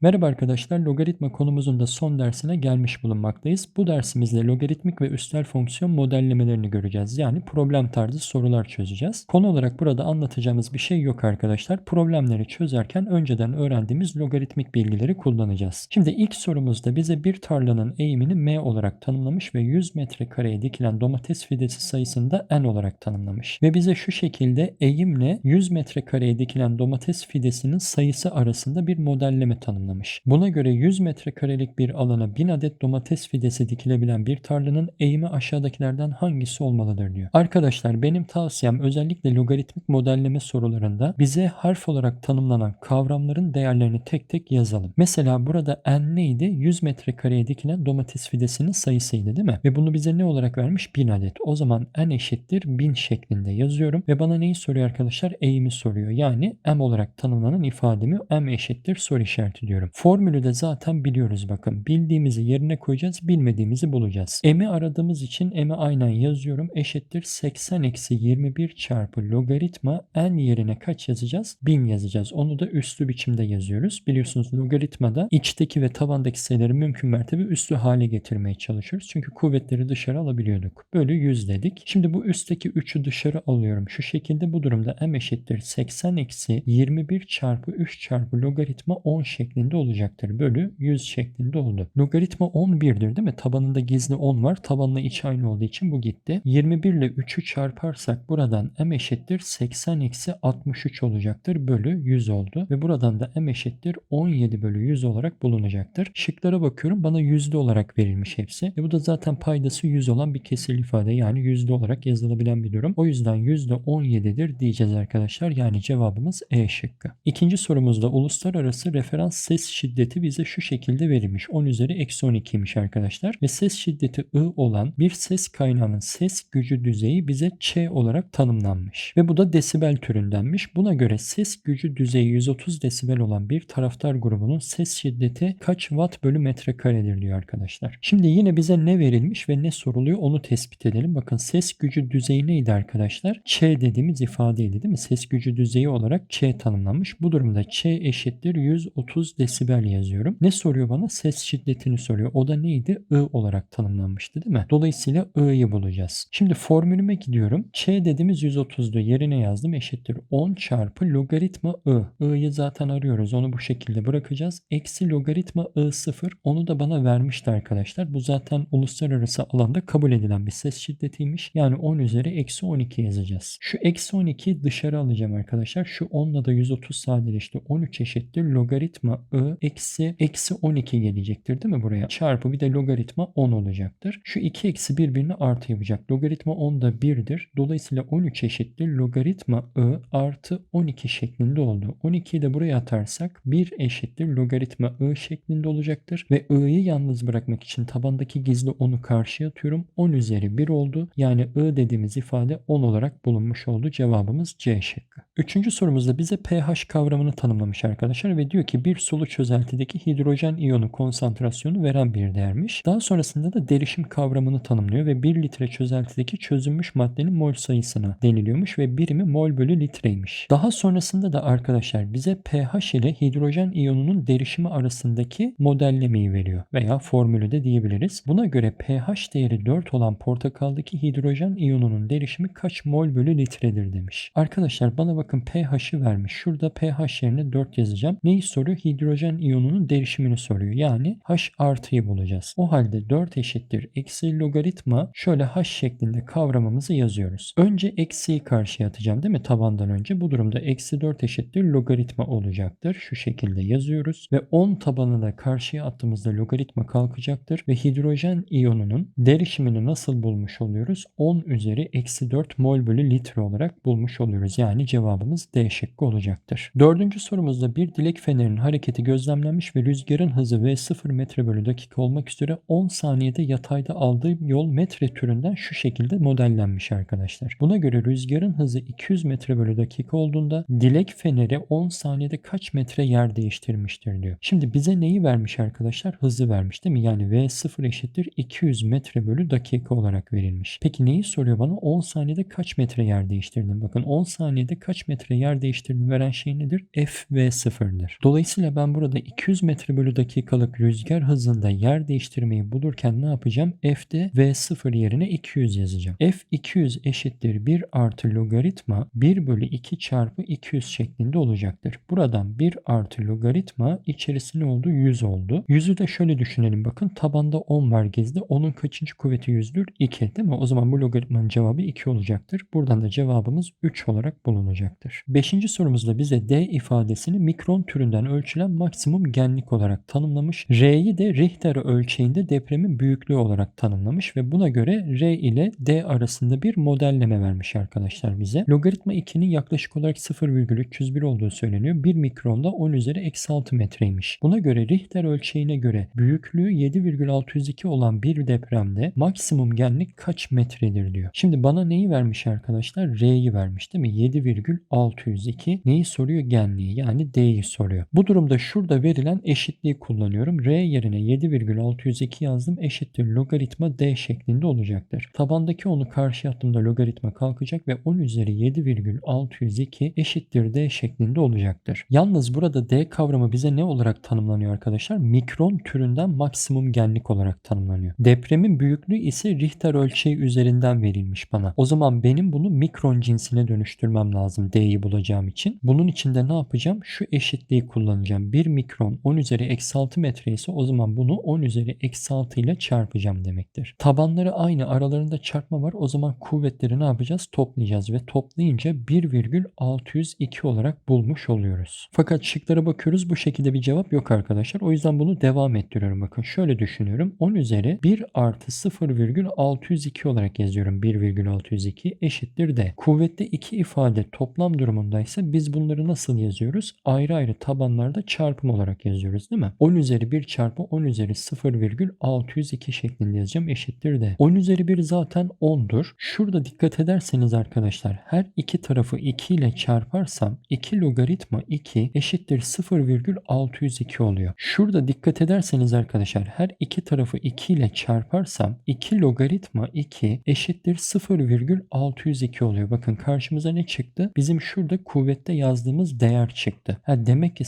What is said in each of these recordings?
Merhaba arkadaşlar, logaritma konumuzun da son dersine gelmiş bulunmaktayız. Bu dersimizde logaritmik ve üstel fonksiyon modellemelerini göreceğiz. Yani problem tarzı sorular çözeceğiz. Konu olarak burada anlatacağımız bir şey yok arkadaşlar. Problemleri çözerken önceden öğrendiğimiz logaritmik bilgileri kullanacağız. Şimdi ilk sorumuzda bize bir tarlanın eğimini m olarak tanımlamış ve 100 metrekareye dikilen domates fidesi sayısını da n olarak tanımlamış. Ve bize şu şekilde eğimle 100 metrekareye dikilen domates fidesinin sayısı arasında bir modelleme tanımlamış. Buna göre 100 metrekarelik bir alana 1000 adet domates fidesi dikilebilen bir tarlanın eğimi aşağıdakilerden hangisi olmalıdır diyor. Arkadaşlar benim tavsiyem özellikle logaritmik modelleme sorularında bize harf olarak tanımlanan kavramların değerlerini tek tek yazalım. Mesela burada n neydi? 100 metrekareye dikilen domates fidesinin sayısıydı değil mi? Ve bunu bize ne olarak vermiş? 1000 adet. O zaman n eşittir 1000 şeklinde yazıyorum ve bana neyi soruyor arkadaşlar? Eğimi soruyor. Yani m olarak tanımlanan ifademi m eşittir soru işareti diyorum. Formülü de zaten biliyoruz bakın. Bildiğimizi yerine koyacağız, bilmediğimizi bulacağız. M'i aradığımız için M'i aynen yazıyorum. Eşittir 80 eksi 21 çarpı logaritma n yerine kaç yazacağız? 1000 yazacağız. Onu da üslü biçimde yazıyoruz. Biliyorsunuz logaritmada içteki ve tabandaki sayıları mümkün mertebe üslü hale getirmeye çalışıyoruz. Çünkü kuvvetleri dışarı alabiliyorduk. Bölü 100 dedik. Şimdi bu üstteki 3'ü dışarı alıyorum. Şu şekilde bu durumda m eşittir 80 eksi 21 çarpı 3 çarpı logaritma 10 şeklinde olacaktır. Bölü 100 şeklinde oldu. Logaritma 11'dir değil mi? Tabanında gizli 10 var. Tabanla iç aynı olduğu için bu gitti. 21 ile 3'ü çarparsak buradan m eşittir 80 eksi 63 olacaktır. Bölü 100 oldu. Ve buradan da m eşittir 17 bölü 100 olarak bulunacaktır. Şıklara bakıyorum. Bana yüzde olarak verilmiş hepsi. E bu da zaten paydası 100 olan bir kesir ifade. Yani yüzde olarak yazılabilen bir durum. O yüzden yüzde 17'dir diyeceğiz arkadaşlar. Yani cevabımız E şıkkı. İkinci sorumuzda uluslararası referans ses şiddeti bize şu şekilde verilmiş. 10 üzeri eksi 12'ymiş arkadaşlar. Ve ses şiddeti I olan bir ses kaynağının ses gücü düzeyi bize Ç olarak tanımlanmış. Ve bu da desibel türündenmiş. Buna göre ses gücü düzeyi 130 desibel olan bir taraftar grubunun ses şiddeti kaç watt bölü metrekaredir diyor arkadaşlar. Şimdi yine bize ne verilmiş ve ne soruluyor onu tespit edelim. Bakın ses gücü düzeyi neydi arkadaşlar? Ç dediğimiz ifadeydi değil mi? Ses gücü düzeyi olarak Ç tanımlanmış. Bu durumda Ç eşittir 130 desibel yazıyorum. Ne soruyor bana? Ses şiddetini soruyor. O da neydi? I olarak tanımlanmıştı değil mi? Dolayısıyla I'yi bulacağız. Şimdi formülüme gidiyorum. Ç dediğimiz 130'du. Yerine yazdım. Eşittir 10 çarpı logaritma I. I'yi zaten arıyoruz. Onu bu şekilde bırakacağız. Eksi logaritma I 0. Onu da bana vermişti arkadaşlar. Bu zaten uluslararası alanda kabul edilen bir ses şiddetiymiş. Yani 10 üzeri eksi 12 yazacağız. Şu eksi 12'yi dışarı alacağım arkadaşlar. Şu 10 ile de 130 sadeleşti. 13 eşittir logaritma I eksi eksi 12 gelecektir değil mi buraya? Çarpı bir de logaritma 10 olacaktır. Şu iki eksi birbirini artı yapacak. Logaritma 10 da 1'dir. Dolayısıyla 13 eşittir. Logaritma i artı 12 şeklinde oldu. 12'yi de buraya atarsak 1 eşittir. Logaritma i şeklinde olacaktır. Ve i'yi yalnız bırakmak için tabandaki gizli 10'u karşıya atıyorum. 10 üzeri 1 oldu. Yani i dediğimiz ifade 10 olarak bulunmuş oldu. Cevabımız C şıkkı. Üçüncü sorumuzda bize pH kavramını tanımlamış arkadaşlar ve diyor ki bir sulu çözeltideki hidrojen iyonu konsantrasyonu veren bir değermiş. Daha sonrasında da derişim kavramını tanımlıyor ve 1 litre çözeltideki çözünmüş maddenin mol sayısına deniliyormuş ve birimi mol bölü litreymiş. Daha sonrasında da arkadaşlar bize pH ile hidrojen iyonunun derişimi arasındaki modellemeyi veriyor veya formülü de diyebiliriz. Buna göre pH değeri 4 olan portakaldaki hidrojen iyonunun derişimi kaç mol bölü litredir demiş. Arkadaşlar bana bakın pH'i vermiş. Şurada pH yerine 4 yazacağım. Neyi soruyor? Hidrojen iyonunun derişimini soruyor. Yani H artıyı bulacağız. O halde 4 eşittir eksi logaritma şöyle H şeklinde kavramımızı yazıyoruz. Önce eksiyi karşıya atacağım değil mi tabandan önce? Bu durumda eksi 4 eşittir logaritma olacaktır. Şu şekilde yazıyoruz ve 10 tabanı da karşıya attığımızda logaritma kalkacaktır ve hidrojen iyonunun derişimini nasıl bulmuş oluyoruz? 10 üzeri eksi 4 mol bölü litre olarak bulmuş oluyoruz. Yani cevabımız D şıkkı olacaktır. Dördüncü sorumuzda bir dilek fenerinin hareketi gözlemlenmiş ve rüzgarın hızı V0 metre bölü dakika olmak üzere 10 saniyede yatayda aldığı yol metre türünden şu şekilde modellenmiş arkadaşlar. Buna göre rüzgarın hızı 200 metre bölü dakika olduğunda dilek feneri 10 saniyede kaç metre yer değiştirmiştir diyor. Şimdi bize neyi vermiş arkadaşlar? Hızı vermiş değil mi? Yani V0 eşittir 200 metre bölü dakika olarak verilmiş. Peki neyi soruyor bana? 10 saniyede kaç metre yer değiştirdin? Bakın 10 saniyede kaç metre yer değiştirdin veren şey nedir? F V0'dır. Dolayısıyla ben ben burada 200 metre bölü dakikalık rüzgar hızında yer değiştirmeyi bulurken ne yapacağım? F'de V0 yerine 200 yazacağım. F 200 eşittir 1 artı logaritma 1 bölü 2 çarpı 200 şeklinde olacaktır. Buradan 1 artı logaritma içerisi ne oldu? 100 oldu. 100'ü de şöyle düşünelim bakın tabanda 10 var gezdi. Onun kaçıncı kuvveti 100'dür? 2 değil mi? O zaman bu logaritmanın cevabı 2 olacaktır. Buradan da cevabımız 3 olarak bulunacaktır. Beşinci sorumuzda bize D ifadesini mikron türünden ölçülen maksimum genlik olarak tanımlamış. R'yi de Richter ölçeğinde depremin büyüklüğü olarak tanımlamış ve buna göre R ile D arasında bir modelleme vermiş arkadaşlar bize. Logaritma 2'nin yaklaşık olarak 0,301 olduğu söyleniyor. 1 mikronda 10 üzeri eksi 6 metreymiş. Buna göre Richter ölçeğine göre büyüklüğü 7,602 olan bir depremde maksimum genlik kaç metredir diyor. Şimdi bana neyi vermiş arkadaşlar? R'yi vermiş değil mi? 7,602 neyi soruyor? Genliği yani D'yi soruyor. Bu durumda şurada verilen eşitliği kullanıyorum. R yerine 7,602 yazdım. Eşittir logaritma D şeklinde olacaktır. Tabandaki 10'u karşı attığımda logaritma kalkacak ve 10 üzeri 7,602 eşittir D şeklinde olacaktır. Yalnız burada D kavramı bize ne olarak tanımlanıyor arkadaşlar? Mikron türünden maksimum genlik olarak tanımlanıyor. Depremin büyüklüğü ise Richter ölçeği üzerinden verilmiş bana. O zaman benim bunu mikron cinsine dönüştürmem lazım D'yi bulacağım için. Bunun için de ne yapacağım? Şu eşitliği kullanacağım. 1 mikron 10 üzeri eksi 6 metre ise o zaman bunu 10 üzeri eksi 6 ile çarpacağım demektir. Tabanları aynı aralarında çarpma var. O zaman kuvvetleri ne yapacağız? Toplayacağız ve toplayınca 1,602 olarak bulmuş oluyoruz. Fakat şıklara bakıyoruz bu şekilde bir cevap yok arkadaşlar. O yüzden bunu devam ettiriyorum. Bakın şöyle düşünüyorum. 10 üzeri 1 artı 0,602 olarak yazıyorum. 1,602 eşittir de. Kuvvette iki ifade toplam durumundaysa biz bunları nasıl yazıyoruz? Ayrı ayrı tabanlarda çarpım olarak yazıyoruz değil mi? 10 üzeri 1 çarpı 10 üzeri 0,602 şeklinde yazacağım eşittir de. 10 üzeri 1 zaten 10'dur. Şurada dikkat ederseniz arkadaşlar her iki tarafı 2 ile çarparsam 2 logaritma 2 eşittir 0,602 oluyor. Şurada dikkat ederseniz arkadaşlar her iki tarafı 2 ile çarparsam 2 logaritma 2 eşittir 0,602 oluyor. Bakın karşımıza ne çıktı? Bizim şurada kuvvette yazdığımız değer çıktı. Ha, demek ki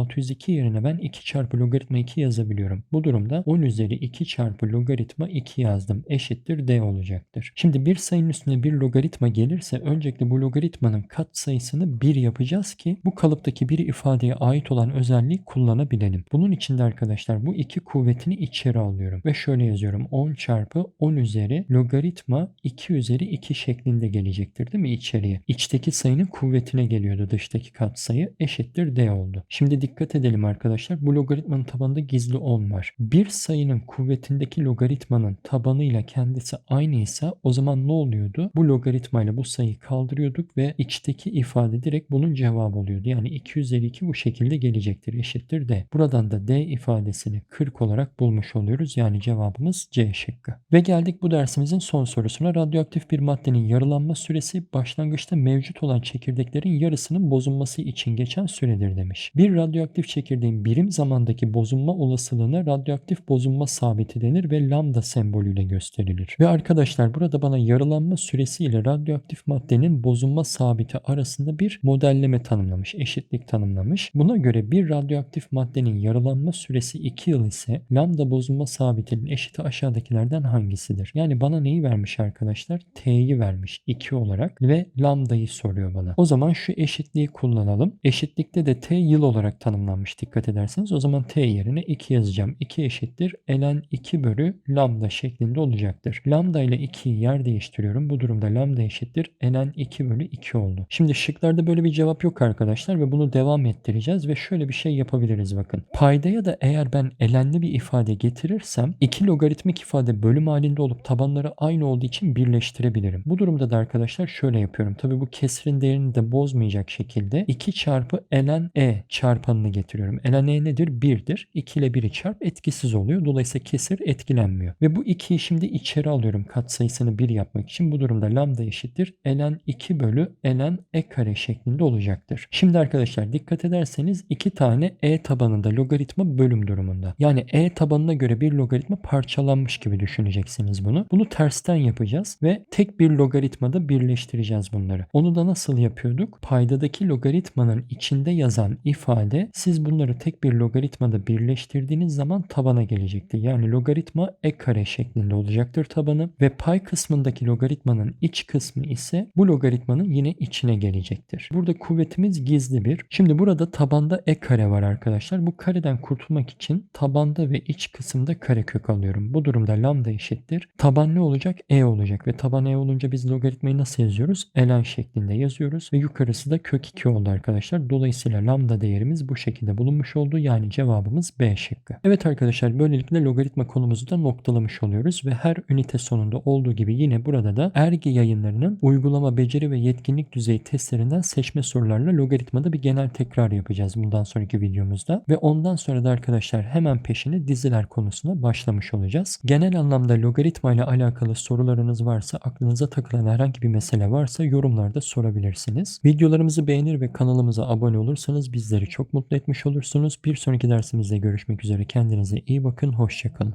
0,602 yerine ben 2 çarpı logaritma 2 yazabiliyorum. Bu durumda 10 üzeri 2 çarpı logaritma 2 yazdım. Eşittir d olacaktır. Şimdi bir sayının üstüne bir logaritma gelirse öncelikle bu logaritmanın kat sayısını 1 yapacağız ki bu kalıptaki bir ifadeye ait olan özelliği kullanabilelim. Bunun için de arkadaşlar bu iki kuvvetini içeri alıyorum ve şöyle yazıyorum. 10 çarpı 10 üzeri logaritma 2 üzeri 2 şeklinde gelecektir değil mi içeriye? İçteki sayının kuvvetine geliyordu dıştaki katsayı eşittir d oldu. Şimdi dikkat edelim arkadaşlar. Bu logaritmanın tabanında gizli 10 var. Bir sayının kuvvetindeki logaritmanın tabanıyla kendisi aynıysa o zaman ne oluyordu? Bu logaritmayla bu sayıyı kaldırıyorduk ve içteki ifade direkt bunun cevabı oluyordu. Yani 2 üzeri 2 bu şekilde gelecektir eşittir d. Buradan da d ifadesini 40 olarak bulmuş oluyoruz. Yani cevabımız C şıkkı. Ve geldik bu dersimizin son sorusuna. Radyoaktif bir maddenin yarılanma süresi başlangıçta mevcut olan çekirdeklerin yarısının bozulması için geçen süredir demiş. Bir radyoaktif çekirdeğin birim zamandaki bozulma olasılığına radyoaktif bozulma sabiti denir ve lambda sembolüyle gösterilir. Ve arkadaşlar burada bana yarılanma süresi ile radyoaktif maddenin bozulma sabiti arasında bir modelleme tanımlamış, eşitlik tanımlamış. Buna göre bir radyoaktif maddenin yarılanma süresi 2 yıl ise lambda bozulma sabitinin eşiti aşağıdakilerden hangisidir? Yani bana neyi vermiş arkadaşlar? T'yi vermiş 2 olarak ve lambdayı soruyor bana. O zaman şu eşitliği kullanalım. Eşitlikte de T yıl olarak tanımlanmış dikkat ederseniz. O zaman T yerine 2 yazacağım. 2 eşittir ln 2 bölü lambda şeklinde olacaktır. Lambda ile 2'yi yer değiştiriyorum. Bu durumda lambda eşittir ln 2 bölü 2 oldu. Şimdi şıklarda böyle bir cevap yok arkadaşlar ve bunu devam ettireceğiz ve şöyle bir şey yapabiliriz bakın. Paydaya da eğer ben elenli bir ifade getirirsem iki logaritmik ifade bölüm halinde olup tabanları aynı olduğu için birleştirebilirim. Bu durumda da arkadaşlar şöyle yapıyorum. Tabi bu kesrin değerini de bozmayacak şekilde 2 çarpı ln e çarpanını getiriyorum. ln e nedir? 1'dir. 2 ile 1'i çarp etkisiz oluyor. Dolayısıyla kesir etkilenmiyor. Ve bu 2'yi şimdi içeri alıyorum katsayısını 1 yapmak için. Bu durumda lambda eşittir. ln 2 bölü ln e kare şeklinde olacaktır. Şimdi arkadaşlar dikkat ederseniz 2 tane e tabanında logaritma bölüm durumunda. Yani e tabanına göre bir logaritma parçalanmış gibi düşüneceksiniz bunu. Bunu tersten yapacağız ve tek bir logaritmada birleştireceğiz bunları. Onu da nasıl yapıyorduk? Paydadaki logaritmanın içinde yazan ifade ve siz bunları tek bir logaritmada birleştirdiğiniz zaman tabana gelecektir. Yani logaritma e kare şeklinde olacaktır tabanı ve pay kısmındaki logaritmanın iç kısmı ise bu logaritmanın yine içine gelecektir. Burada kuvvetimiz gizli bir. Şimdi burada tabanda e kare var arkadaşlar. Bu kareden kurtulmak için tabanda ve iç kısımda karekök alıyorum. Bu durumda lambda eşittir. Taban ne olacak? E olacak ve taban e olunca biz logaritmayı nasıl yazıyoruz? ln şeklinde yazıyoruz ve yukarısı da kök 2 oldu arkadaşlar. Dolayısıyla lambda değerimiz bu şekilde bulunmuş oldu. Yani cevabımız B şıkkı. Evet arkadaşlar böylelikle logaritma konumuzu da noktalamış oluyoruz ve her ünite sonunda olduğu gibi yine burada da ERGI yayınlarının uygulama beceri ve yetkinlik düzeyi testlerinden seçme sorularla logaritmada bir genel tekrar yapacağız bundan sonraki videomuzda ve ondan sonra da arkadaşlar hemen peşine diziler konusuna başlamış olacağız. Genel anlamda logaritma ile alakalı sorularınız varsa aklınıza takılan herhangi bir mesele varsa yorumlarda sorabilirsiniz. Videolarımızı beğenir ve kanalımıza abone olursanız bizleri çok mutlu etmiş olursunuz. Bir sonraki dersimizde görüşmek üzere. Kendinize iyi bakın. Hoşçakalın.